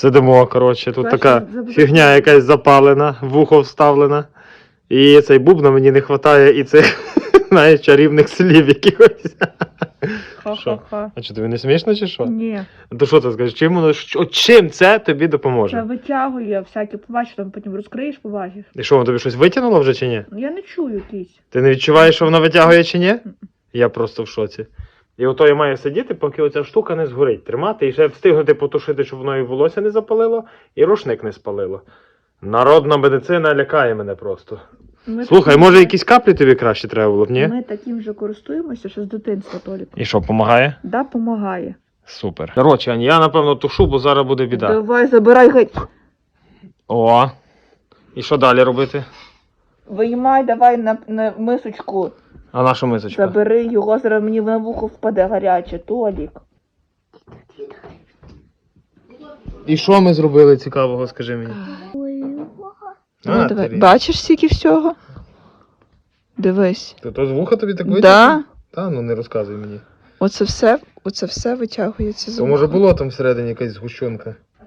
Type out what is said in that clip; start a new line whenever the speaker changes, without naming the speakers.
Сидимо, коротше, тут така
забуду-
фігня якась запалена, в ухо вставлена. І цей бубна мені не вистачає, і цих, знаєш, чарівних слів якихось.
Ха-ха-ха.
А що, тобі не смішно чи що?
Ні,
То що ти скажеш, чим воно що- чим це тобі
це
допоможе?
витягує всякі, побачиш, там потім розкриєш, побачиш.
І що, воно тобі щось витягнуло вже чи ні?
Я не чую якийсь.
Ти не відчуваєш, що воно витягує чи ні? Я просто в шоці. І ото я маю сидіти, поки оця штука не згорить. Тримати і ще встигнути потушити, щоб воно і волосся не запалило, і рушник не спалило. Народна медицина лякає мене просто.
Ми
Слухай,
таким-
може якісь каплі тобі краще треба було б, ні?
Ми таким же користуємося ще з дитинства, Толік.
І що, допомагає?
Да, помагає.
Супер. Коротше, Ань, я напевно тушу, бо зараз буде біда.
Давай, забирай геть.
О. І що далі робити?
Виймай, давай на, на мисочку.
А наша мисочка?
Забери його, зараз мені на вухо впаде гаряче, Толік.
І що ми зробили цікавого, скажи мені? А,
давай.
ти-
Бачиш стільки всього? Дивись.
То, то з вуха тобі так
Да.
Та, ну не розказуй мені.
Оце все, оце все витягується з
То
вуха.
може було там всередині якась згущенка.